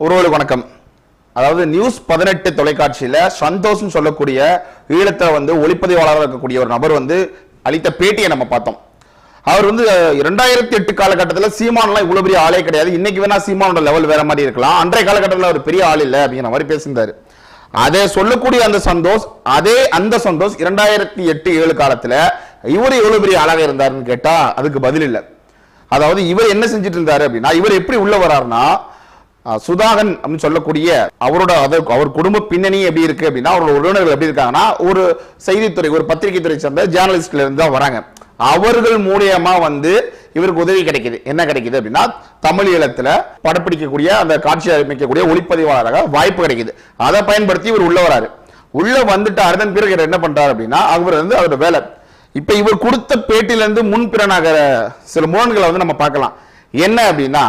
உறவுகளுக்கு வணக்கம். அதாவது நியூஸ் பதினெட்டு தொலைக்காட்சியில் சந்தோஷம் சொல்லக்கூடிய ஈழத்தை வந்து ஒளிப்பதிவாளராக இருக்கக்கூடிய ஒரு நபர் வந்து அளித்த பேட்டியை நம்ம பார்த்தோம். அவர் வந்து இரண்டாயிரத்தி எட்டு காலகட்டத்தில் சீமானெலாம் இவ்வளோ பெரிய ஆளே கிடையாது. இன்னைக்கு வேணா சீமானோட லெவல் வேற மாதிரி இருக்கலாம். அன்றைய காலகட்டத்தில் அவர் பெரிய ஆள் இல்லை அப்படிங்கிற மாதிரி பேசியிருந்தாரு. அதை சொல்லக்கூடிய அந்த சந்தோஷ் அதே அந்த சந்தோஷ் இரண்டாயிரத்தி எட்டு ஏழு காலத்தில் இவர் இவ்வளோ பெரிய ஆளாக இருந்தாருன்னு கேட்டால் அதுக்கு பதில் இல்லை. அதாவது இவர் என்ன செஞ்சுட்டு இருந்தாரு அப்படின்னா இவர் எப்படி உள்ள வராருன்னா சுதாகன் அப்படின்னு சொல்லக்கூடிய அவரோட அதை அவர் குடும்ப பின்னணி எப்படி இருக்கு அப்படின்னா அவரோட உறவினர்கள் எப்படி இருக்காங்கன்னா ஒரு செய்தித்துறை ஒரு பத்திரிகை துறை சேர்ந்த ஜேர்னலிஸ்ட்ல இருந்து தான் வராங்க. அவர்கள் மூலியமா வந்து இவருக்கு உதவி கிடைக்குது. என்ன கிடைக்குது அப்படின்னா தமிழ் ஈழத்துல படப்பிடிக்கக்கூடிய அந்த காட்சி அமைக்கக்கூடிய ஒளிப்பதிவாளராக வாய்ப்பு கிடைக்குது. அதை பயன்படுத்தி இவர் உள்ள வராரு. உள்ள வந்துட்டு அதன் பிறகு என்ன பண்றாரு அப்படின்னா அவர் வந்து அவரோட வேலை. இப்ப இவர் கொடுத்த பேட்டில இருந்து முன்பிறனாகிற சில முரண்களை வந்து நம்ம பார்க்கலாம். என்ன அப்படின்னா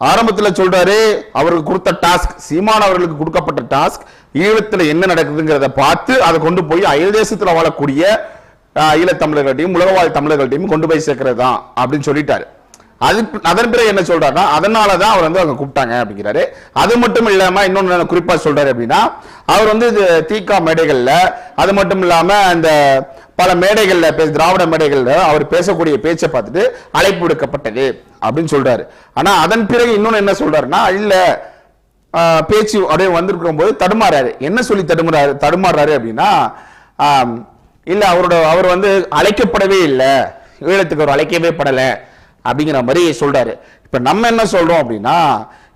ஆரம்பத்தில் சொல்றாரு அவருக்கு கொடுத்த டாஸ்க் சீமான் அவர்களுக்கு கொடுக்கப்பட்ட டாஸ்க் ஈழத்தில் என்ன நடக்குதுங்கிறத பார்த்து அதை கொண்டு போய் அயல் தேசத்தில் வாழக்கூடிய ஈழத்தமிழர்கள்டையும் உலகவாழ் தமிழர்கள்டையும் கொண்டு போய் சேர்க்கறது தான் அப்படின்னு சொல்லிட்டாரு. அது அதன் பிறகு என்ன சொல்றாருன்னா அதனால தான் அவர் வந்து அவங்க கூப்பிட்டாங்க அப்படிங்கிறாரு. அது மட்டும் இல்லாம இன்னொன்று குறிப்பா சொல்றாரு அப்படின்னா அவர் வந்து இது தீக்கா மேடைகள்ல அது மட்டும் இல்லாம அந்த பல மேடைகளில் திராவிட மேடைகளில் அவர் பேசக்கூடிய பேச்சை பார்த்துட்டு அழைப்பு விடுக்கப்பட்டது அப்படின்னு சொல்றாரு. ஆனா அதன் பிறகு இன்னொன்று என்ன சொல்றாருன்னா இல்ல பேச்சு அப்படியே வந்திருக்கும் போது தடுமாறாரு. என்ன சொல்லி தடுமாறாரு தடுமாறுறாரு அப்படின்னா இல்லை இல்ல அவரோட அவர் வந்து அழைக்கப்படவே இல்லை. ஈழத்துக்கு அவர் அழைக்கவே படலை அப்படிங்கிற மாதிரி சொல்றாரு. இப்ப நம்ம என்ன சொல்றோம் அப்படின்னா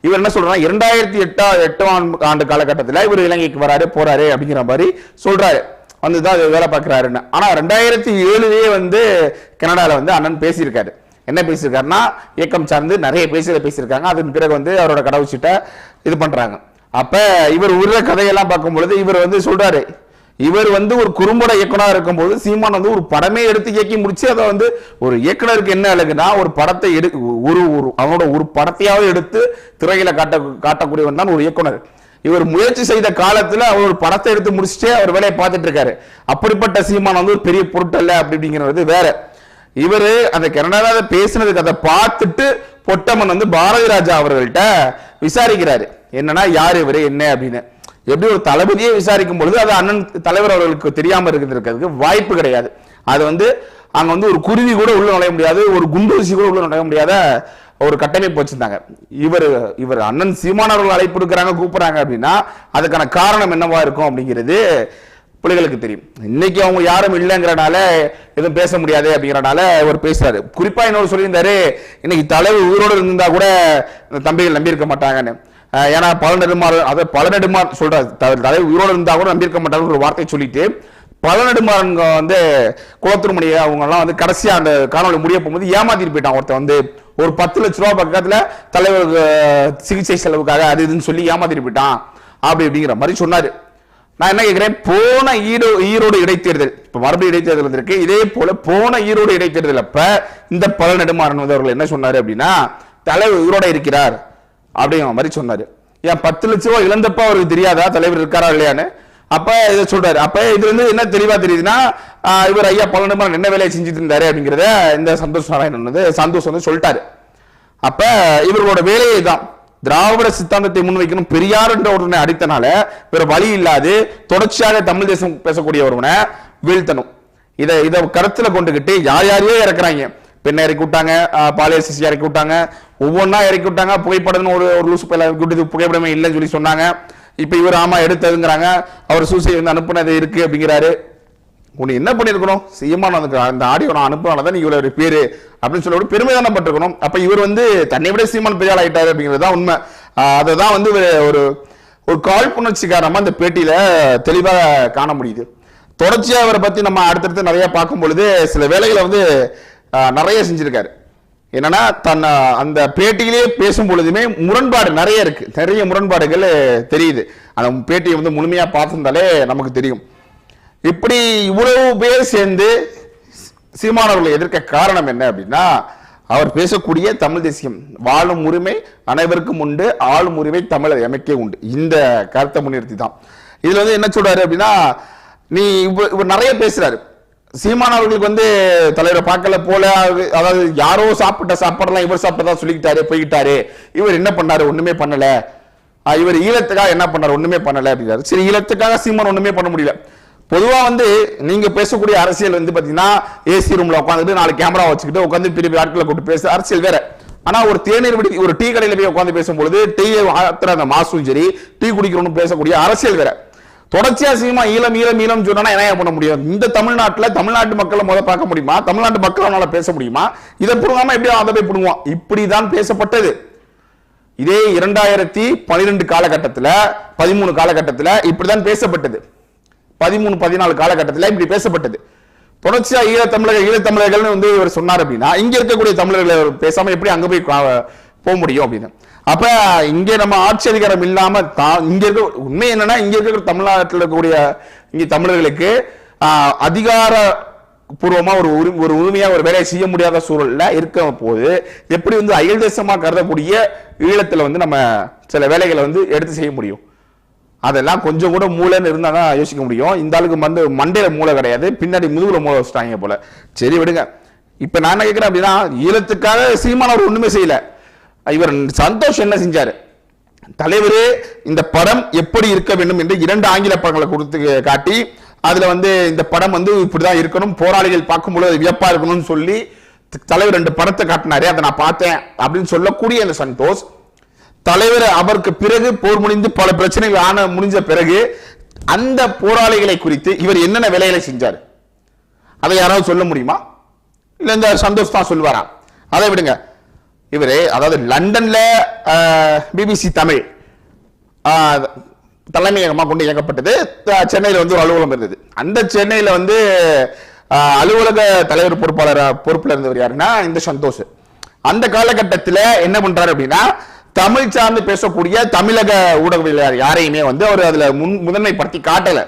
இவர் என்ன சொல்றாரு இரண்டாயிரத்தி எட்டா எட்டாம் ஆண்டு காலகட்டத்தில் இவர் இலங்கைக்கு வராரு போறாரு அப்படிங்கிற மாதிரி சொல்றாரு. வந்து தான் வேலை பார்க்குறாருன்னு. ஆனால் ரெண்டாயிரத்தி ஏழுலேயே வந்து கனடாவில் வந்து அண்ணன் பேசியிருக்காரு. என்ன பேசியிருக்காருன்னா இயக்கம் சார்ந்து நிறைய பேசியதை பேசியிருக்காங்க. அதன் பிறகு வந்து அவரோட கடவுச்சிட்ட இது பண்ணுறாங்க அப்போ இவர் உள்ள கதையெல்லாம் பார்க்கும் பொழுது இவர் வந்து சொல்கிறாரு இவர் வந்து ஒரு குறும்பட இயக்குனராக இருக்கும்போது சீமான் வந்து ஒரு படமே எடுத்து இயக்கி முடிச்சு அதை வந்து ஒரு இயக்குனருக்கு என்ன அழகுனா ஒரு படத்தை எடு ஒரு ஒரு அவனோட ஒரு படத்தையாவது எடுத்து திரையில காட்ட காட்டக்கூடியவன் தான் ஒரு இயக்குனர். இவர் முயற்சி செய்த காலத்துல அவர் ஒரு படத்தை எடுத்து முடிச்சுட்டே அவர் வேலையை பார்த்துட்டு இருக்காரு. அப்படிப்பட்ட சீமான் வந்து ஒரு பெரிய பொருட்டல்ல அப்படிங்கிறது வேற. இவரு அந்த கனடால பேசினதுக்கு அதை பார்த்துட்டு பொட்டமன் வந்து பாரதி ராஜா அவர்கள்ட்ட விசாரிக்கிறாரு. என்னன்னா யார் இவர் என்ன அப்படின்னு. எப்படி ஒரு தளபதியே விசாரிக்கும் பொழுது அது அண்ணன் தலைவர் அவர்களுக்கு தெரியாம இருக்கிறதுக்கு வாய்ப்பு கிடையாது. அது வந்து அங்க வந்து ஒரு குருவி கூட உள்ள நுழைய முடியாது ஒரு குண்டூசி கூட உள்ள நுழைய முடியாத ஒரு கட்டமைப்பு வச்சிருந்தாங்க. இவர் இவர் அண்ணன் சீமான் அவர்கள் அழைப்பு கொடுக்குறாங்க கூப்பிடுறாங்க அப்படின்னா அதுக்கான காரணம் என்னவா இருக்கும் அப்படிங்கிறது பிள்ளைகளுக்கு தெரியும். இன்னைக்கு அவங்க யாரும் இல்லைங்கிறனால எதுவும் பேச முடியாது அப்படிங்கிறனால அவர் பேசுறாரு. குறிப்பா இன்னொரு சொல்லியிருந்தாரு இன்னைக்கு தலைவர் உயிரோடு இருந்தா கூட தம்பிகள் நம்பியிருக்க மாட்டாங்கன்னு. ஏன்னா பல நெடுமாறு அதை பல நெடுமாறு சொல்றாரு. தலைவர் உயிரோடு இருந்தா கூட நம்பியிருக்க மாட்டாங்கன்னு ஒரு வார்த்தை சொல்லிட்டு பல நெடுமாறங்க வந்து குளத்துருமணி அவங்கெல்லாம் வந்து கடைசியாக அந்த காணொளி முடிய போகும்போது ஏமாத்திட்டு போயிட்டான் ஒருத்தன் வந்து. ஒரு பத்து லட்ச ரூபா பக்கத்தில் தலைவர் சிகிச்சை செலவுக்காக அது இதுன்னு சொல்லி ஏமாத்திட்டு போயிட்டான். அப்படி அப்படிங்கிற மாதிரி சொன்னார். நான் என்ன கேட்குறேன் போன ஈரோ ஈரோடு இடைத்தேர்தல். இப்போ மறுபடியும் இடைத்தேர்தல் இருக்கு இதே போல போன ஈரோடு இடைத்தேர்தல். அப்போ இந்த பல நெடுமாறன் வந்து அவர்கள் என்ன சொன்னார் அப்படின்னா தலைவர் உயிரோட இருக்கிறார். அப்படிங்கிற மாதிரி சொன்னார். ஏன் பத்து லட்ச ரூபா இழந்தப்ப அவருக்கு தெரியாதா? தலைவர் இருக்காரா இல்லையான்னு? அப்ப இதை சொல்றாரு. அப்ப இது வந்து என்ன தெளிவா தெரியுதுன்னா இவர் ஐயா பல நெடுமாறன் என்ன வேலையை செஞ்சுட்டு இருந்தாரு அப்படிங்கிறத இந்த சந்தோஷ் நாராயணன் வந்து சந்தோஷ் வந்து சொல்லிட்டாரு. அப்ப இவர்களோட வேலையை தான் திராவிட சித்தாந்தத்தை முன்வைக்கணும். பெரியார் என்ற ஒருவனை அடித்தனால வேற வழி இல்லாது தொடர்ச்சியாக தமிழ் தேசம் பேசக்கூடிய ஒருவனை வீழ்த்தணும். இதை இதை கருத்துல கொண்டுகிட்டு யார் யாரையோ இறக்குறாங்க. பெண்ணை இறக்கி விட்டாங்க ஆஹ் பாலியல் சிசி இறக்கி விட்டாங்க. ஒவ்வொன்றா இறக்கி விட்டாங்க. புகைப்படம்னு ஒரு ஒரு லூசு விட்டது புகைப்படமே இல்லைன்னு சொல்லி சொன்னாங்க. இப்ப இவர் ஆமா எடுத்ததுங்கிறாங்க. அவர் சூசைட் வந்து அனுப்புனது இருக்கு அப்படிங்கிறாரு. உன்னை என்ன பண்ணிருக்கணும் சீமான் அந்த அந்த ஆடியோ நான் அனுப்புனால தான் இவ்வளவு பேரு அப்படின்னு சொல்லி பெருமை தானே பட்டிருக்கணும் அப்ப இவர் வந்து தன்னை விட சீமான் பெரிய ஆள் ஆயிட்டாரு அப்படிங்கிறது தான் உண்மை. அதை தான் வந்து ஒரு ஒரு காழ்ப்புணர்ச்சி காழ்ப்புணர்ச்சிக்காரமா அந்த பேட்டியில தெளிவாக காண முடியுது. தொடர்ச்சியாக அவரை பத்தி நம்ம அடுத்தடுத்து நிறைய பார்க்கும் பொழுது சில வேலைகளை வந்து நிறைய செஞ்சிருக்காரு. என்னன்னா தன் அந்த பேட்டியிலே பேசும் பொழுதுமே முரண்பாடு நிறைய இருக்கு. நிறைய முரண்பாடுகள் தெரியுது. அந்த பேட்டியை வந்து முழுமையா பார்த்திருந்தாலே நமக்கு தெரியும். இப்படி இவ்வளவு பேர் சேர்ந்து சீமானவர்களை எதிர்க்க காரணம் என்ன அப்படின்னா அவர் பேசக்கூடிய தமிழ் தேசியம் வாழும் உரிமை அனைவருக்கும் உண்டு ஆளும் உரிமை தமிழர் எமக்கே உண்டு. இந்த கருத்தை முன்னிறுத்தி தான் இதுல வந்து என்ன சொல்றாரு அப்படின்னா நீ இவ- இவர் நிறைய பேசுறாரு. சீமான் அவர்களுக்கு வந்து தலைவரை பார்க்கல போல அது- அதாவது யாரோ சாப்பிட்ட சாப்பாடெல்லாம் இவர் சாப்பிட்டதா சொல்லிக்கிட்டாரு போய்கிட்டாரு இவர் என்ன பண்ணாரு? ஒண்ணுமே பண்ணல. இவர் ஈழத்துக்காக என்ன பண்ணார்? ஒண்ணுமே பண்ணல அப்படிங்கிறாரு சரி ஈழத்துக்காக சீமான் ஒண்ணுமே பண்ண முடியல. பொதுவா வந்து நீங்க பேசக்கூடிய அரசியல் வந்து பாத்தீங்கன்னா ஏசி ரூம்ல உட்காந்துட்டு நாலு கேமரா வச்சுக்கிட்டு உட்காந்து பெரிய பெரிய ஆட்களை கூட்டு பேச அரசியல் வேற. ஆனா ஒரு தேநீர் விடுதி ஒரு டீ கடையில போய் உட்காந்து பேசும்பொழுது டீ ஆத்துற அந்த மாசும் சரி டீ குடிக்கிறோம்னு பேசக்கூடிய அரசியல் வேற. தொடர்ச்சியா சீமா ஈழம் ஈழம் ஈழம் சொன்னா என்ன பண்ண முடியும்? இந்த தமிழ்நாட்டில் தமிழ்நாட்டு மக்களை முதல் பார்க்க முடியுமா? தமிழ்நாட்டு மக்களால பேச முடியுமா? இதை புடுங்காம எப்படி அதை போய் புடுங்குவான். இப்படிதான் பேசப்பட்டது. இதே இரண்டாயிரத்தி பனிரெண்டு காலகட்டத்தில் பதிமூணு காலகட்டத்தில் இப்படிதான் பேசப்பட்டது. பதிமூணு பதினாலு காலகட்டத்தில் இப்படி பேசப்பட்டது. தொடர்ச்சியா ஈழ ஈழத்தமிழர்கள் ஈழத்தமிழர்கள்னு வந்து இவர் சொன்னார் அப்படின்னா இங்க இருக்கக்கூடிய தமிழர்களை பேசாம எப்படி அங்க போய் போக முடியும் அப்படின்னு. அப்ப இங்க நம்ம ஆட்சி அதிகாரம் இல்லாம இங்க இருக்க உண்மை என்னன்னா இங்க இருக்கிற தமிழ்நாட்டில் இருக்கக்கூடிய இங்க தமிழர்களுக்கு அதிகார பூர்வமா ஒரு உரி- ஒரு உரிமையா ஒரு வேலையை செய்ய முடியாத சூழல்ல இருக்க போது எப்படி வந்து அயல் தேசமா கருதக்கூடிய ஈழத்துல வந்து நம்ம சில வேலைகளை வந்து எடுத்து செய்ய முடியும்? அதெல்லாம் கொஞ்சம் கூட மூளைன்னு இருந்தா தான் யோசிக்க முடியும். இந்த ஆளுக்கு வந்து மண்டையில மூளை கிடையாது பின்னாடி முதுகுல மூளை வச்சுட்டாங்க போல. சரி விடுங்க. இப்ப நான் என்ன கேட்கிறேன் அப்படின்னா ஈழத்துக்காக சீமானவர் ஒண்ணுமே செய்யல. இவர் சந்தோஷ் என்ன செஞ்சாரு? தலைவரே இந்த படம் எப்படி இருக்க வேண்டும் என்று இரண்டு ஆங்கில படங்களை கொடுத்து காட்டி அதுல வந்து இந்த படம் வந்து இப்படிதான் இருக்கணும் போராளிகள் பார்க்கும்போது அது வியப்பா இருக்கணும்னு சொல்லி தலைவர் ரெண்டு படத்தை காட்டினாரு. அதை நான் பார்த்தேன் அப்படின்னு சொல்லக்கூடிய அந்த சந்தோஷ் தலைவர் அவருக்கு பிறகு போர் முடிந்து பல பிரச்சனைகள் ஆன முடிஞ்ச பிறகு அந்த போராளிகளை குறித்து இவர் என்னென்ன வேலைகளை செஞ்சார்? அதை யாராவது சொல்ல முடியுமா? இல்லை இந்த சந்தோஷ் தான் சொல்லுவாரா? அதை விடுங்க. இவர் அதாவது லண்டன்ல பிபிசி தமிழ் தலைமையகமாக கொண்டு இயக்கப்பட்டது. த- வந்து ஒரு அலுவலகம் இருந்தது. அந்த சென்னையில் வந்து அலுவலக தலைவர் பொறுப்பாளர் பொறுப்பில் இருந்தவர் யாருன்னா இந்த சந்தோஷ். அந்த காலகட்டத்தில் என்ன பண்ணுறாரு அப்படின்னா தமிழ் சார்ந்து பேசக்கூடிய தமிழக ஊடகவியலாளர் யாரையுமே வந்து அவர் அதில் முன் முதன்மைப்படுத்தி காட்டலை.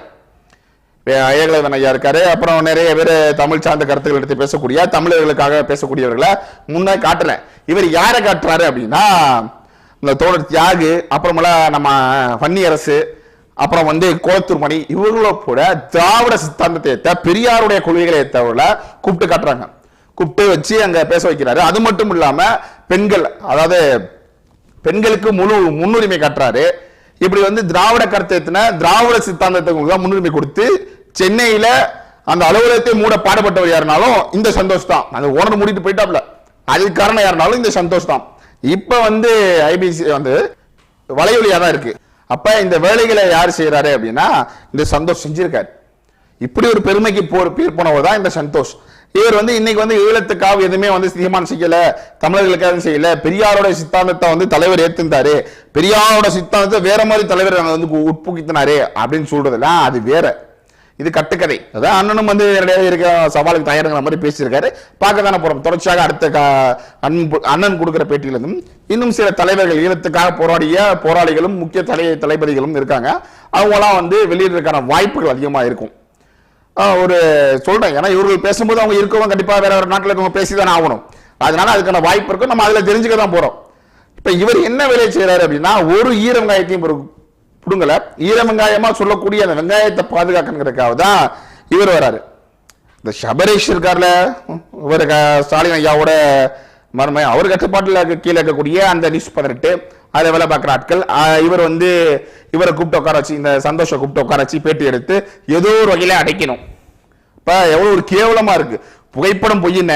ஏகலைவன் ஐயா இருக்காரு. அப்புறம் நிறைய பேர் தமிழ் சார்ந்த கருத்துக்கள் எடுத்து பேசக்கூடிய தமிழர்களுக்காக பேசக்கூடியவர்களை முன்னே காட்டல இவர் யாரை காட்டுறாரு அப்படின்னா இந்த தோழர் தியாகு அப்புறமேல நம்ம வன்னி அரசு அப்புறம் வந்து கோலத்தூர் மணி இவங்களோ கூட திராவிட சித்தாந்தத்தை ஏத்த பெரியாருடைய கொள்கைகளை ஏற்றவர்கள கூப்பிட்டு காட்டுறாங்க. கூப்பிட்டு வச்சு அங்க பேச வைக்கிறாரு. அது மட்டும் இல்லாம பெண்கள் அதாவது பெண்களுக்கு முழு முன்னுரிமை காட்டுறாரு. இப்படி வந்து திராவிட கருத்தத்தின திராவிட சித்தாந்தத்துக்கு தான் முன்னுரிமை கொடுத்து சென்னையில அந்த அலுவலகத்தை மூட பாடுபட்டவர் யாருனாலும் இந்த சந்தோஷ் தான். அந்த ஓனர் மூடிட்டு போயிட்டாப்ல. அதுக்கு காரணம் யாருனாலும் இந்த சந்தோஷ் தான். இப்ப வந்து ஐபிசி வந்து வலையொலியா தான் இருக்கு. அப்ப இந்த வேலைகளை யார் செய்யறாரு அப்படின்னா இந்த சந்தோஷ் செஞ்சிருக்காரு. இப்படி ஒரு பெருமைக்கு போர் பேர் போனவர் தான் இந்த சந்தோஷ். இவர் வந்து இன்னைக்கு வந்து ஈழத்துக்காக எதுவுமே வந்து தீர்மானம் செய்யல தமிழர்களுக்காக செய்யல. பெரியாரோட சித்தாந்தத்தை வந்து தலைவர் ஏத்துந்தாரு. பெரியாரோட சித்தாந்தத்தை வேற மாதிரி தலைவர் வந்து உட்புகித்தினாரு அப்படின்னு சொல்றதெல்லாம் அது வேற. இது கட்டுக்கதை. அதான் அண்ணனும் வந்து நிறைய இருக்க சவாலுக்கு தயாருங்கிற மாதிரி பேசியிருக்காரு. பார்க்க தானே போறோம். தொடர்ச்சியாக அடுத்த அன்பு- அண்ணன் கொடுக்குற பேட்டியிலிருந்தும் இன்னும் சில தலைவர்கள் ஈழத்துக்காக போராடிய போராளிகளும் முக்கிய தலை தளபதிகளும் இருக்காங்க. அவங்களாம் வந்து வெளியிடுறதுக்கான வாய்ப்புகள் அதிகமாக இருக்கும். ஒரு சொல்றேன். ஏன்னா இவர்கள் பேசும்போது அவங்க இருக்கவங்க கண்டிப்பாக வேற வேற நாட்டில் இருக்கவங்க பேசிதான் ஆகணும். அதனால அதுக்கான வாய்ப்பு இருக்கும். நம்ம அதில் தெரிஞ்சுக்க தான் போறோம். இப்போ இவர் என்ன வேலையை செய்கிறாரு அப்படின்னா ஒரு ஈர வெங்காயத்தையும் ஒரு ஈர வெங்காயமா சொல்லக்கூடிய அந்த வெங்காயத்தை பாதுகாக்கணுங்கிறதுக்காக தான் இவர் வராரு. இந்த சபரேஷ் இருக்கார்ல இவர் க- ஸ்டாலின் ஐயாவோட மருமை அவர் கட்டுப்பாட்டில் இருக்க கீழே இருக்கக்கூடிய அந்த நியூஸ் பதினெட்டு அதை வேலை பார்க்குற ஆட்கள் இவர் வந்து இவரை கூப்பிட்டு உட்கார வச்சு இந்த சந்தோஷம் கூப்பிட்டு உட்கார வச்சு பேட்டி எடுத்து ஏதோ ஒரு வகையில் அடைக்கணும். இப்போ எவ்வளோ ஒரு கேவலமாக இருக்குது புகைப்படம் பொய்யின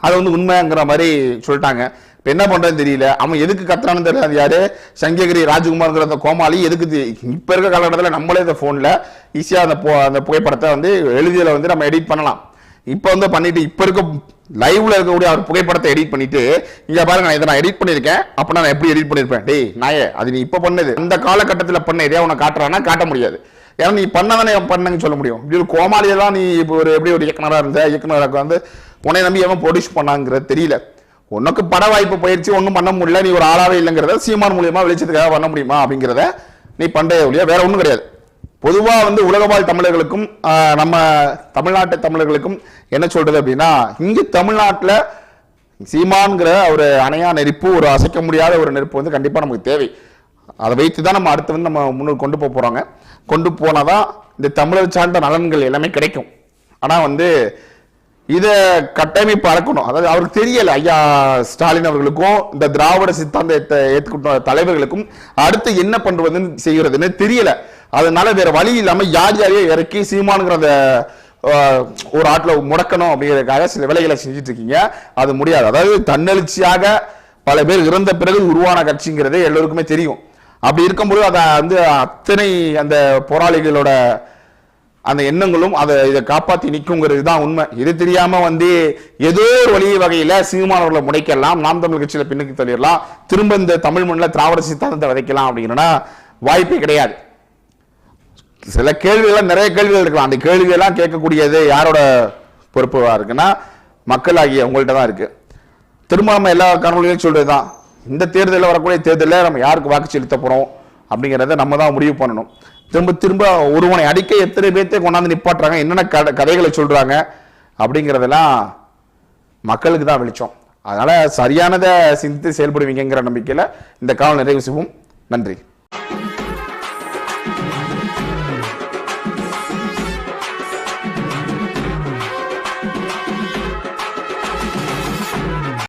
அது வந்து உண்மைங்கிற மாதிரி சொல்லிட்டாங்க. இப்போ என்ன பண்ணுறதுன்னு தெரியல. அவன் எதுக்கு கத்துறான்னு தெரியல. அது யாரு? சங்ககிரி ராஜ்குமார்ங்கிற அந்த கோமாளி எதுக்கு இப்போ இருக்கிற இருக்க காலகட்டத்தில் நம்மளே இந்த ஃபோனில் ஈஸியாக அந்த பு- அந்த புகைப்படத்தை வந்து எழுதியில் வந்து நம்ம எடிட் பண்ணலாம். இப்போ வந்து பண்ணிட்டு இப்போ இருக்க லைவ்ல இருக்கக்கூடிய அவர் புகைப்படத்தை எடிட் பண்ணிட்டு இங்க பாருங்க நான் இதை நான் எடிட் பண்ணிருக்கேன் அப்ப நான் எப்படி எடிட் பண்ணிருப்பேன் டேய் நாயே அது நீ இப்ப பண்ணது. அந்த காலகட்டத்தில் பண்ண இதே உனக்கு காட்டுறானா காட்ட முடியாது. ஏன்னா நீ பண்ணதானே பண்ணுங்கன்னு சொல்ல முடியும். இப்படி ஒரு கோமாளியெல்லாம் நீ இப்போ ஒரு எப்படி ஒரு இயக்குனராக இருந்த இயக்குனராக வந்து உன்னை நம்பி எவன் ப்ரொடியூஸ் பண்ணாங்கிறது தெரியல. உனக்கு பட வாய்ப்பு பயிற்சி ஒன்றும் பண்ண முடியல நீ ஒரு ஆளாவே இல்லைங்கிறத சீமான் மூலியமா வெளிச்சத்துக்காக பண்ண முடியுமா அப்படிங்கிறத நீ பண்ணுறதே ஒழிய வேற ஒன்றும் கிடையாது. பொதுவாக வந்து உலகவாழ் தமிழர்களுக்கும் நம்ம தமிழ்நாட்டு தமிழர்களுக்கும் என்ன சொல்றது அப்படின்னா இங்கே தமிழ்நாட்டில் சீமான்கிற ஒரு அணையா நெருப்பு ஒரு அசைக்க முடியாத ஒரு நெருப்பு வந்து கண்டிப்பாக நமக்கு தேவை. அதை வைத்து தான் நம்ம அடுத்து வந்து நம்ம முன்னோர் கொண்டு போக போறோங்க. கொண்டு போனாதான் இந்த தமிழர் சார்ந்த நலன்கள் எல்லாமே கிடைக்கும். ஆனால் வந்து இதை கட்டமைப்பு அறக்கணும் அதாவது அவருக்கு தெரியல ஐயா ஸ்டாலின் அவர்களுக்கும் இந்த திராவிட சித்தாந்தத்தை ஏற்றுக்கிட்ட தலைவர்களுக்கும் அடுத்து என்ன பண்ணுறதுன்னு செய்கிறதுன்னு தெரியலை. அதனால வேற வழி இல்லாம யார் யாரையோ இறக்கி சீமானுங்கிற ஒரு ஆட்டில் முடக்கணும் அப்படிங்கிறதுக்காக சில வேலைகளை செஞ்சுட்டு இருக்கீங்க அது முடியாது. அதாவது தன்னெழுச்சியாக பல பேர் இறந்த பிறகு உருவான கட்சிங்கிறதே எல்லோருக்குமே தெரியும். அப்படி இருக்கும்போது அதை வந்து அத்தனை அந்த போராளிகளோட அந்த எண்ணங்களும் அதை இதை காப்பாற்றி நிற்குங்கிறது தான் உண்மை. இது தெரியாம வந்து ஏதோ ஒரு வழி வகையில சீமானவர்களை முடைக்கலாம் நாம் தமிழ் கட்சியில் பின்னுக்கு தள்ளிடலாம். திரும்ப இந்த தமிழ் மண்ணில் திராவிட சித்தாந்தத்தை விதைக்கலாம் அப்படிங்கன்னா வாய்ப்பே கிடையாது. சில கேள்விகள்லாம் நிறைய கேள்விகள் இருக்கலாம். அந்த கேள்வியெல்லாம் கேட்கக்கூடியது யாரோட பொறுப்பாக இருக்குன்னா மக்களாகிய உங்கள்கிட்ட தான் இருக்குது திரும்ப நம்ம எல்லா சொல்கிறது தான் இந்த தேர்தலில் வரக்கூடிய தேர்தலில் நம்ம யாருக்கு வாக்கு செலுத்த போகிறோம் அப்படிங்கிறத நம்ம தான் முடிவு பண்ணணும். திரும்ப திரும்ப ஒருவனை அடிக்க எத்தனை பேர்த்தே கொண்டாந்து நிப்பாட்டுறாங்க என்னென்ன கதை கதைகளை சொல்கிறாங்க அப்படிங்கிறதெல்லாம் மக்களுக்கு தான் வெளிச்சம். அதனால் சரியானதை சிந்தித்து செயல்படுவீங்கிற நம்பிக்கையில் இந்த காலம் நிறைவு செய்வோம். நன்றி.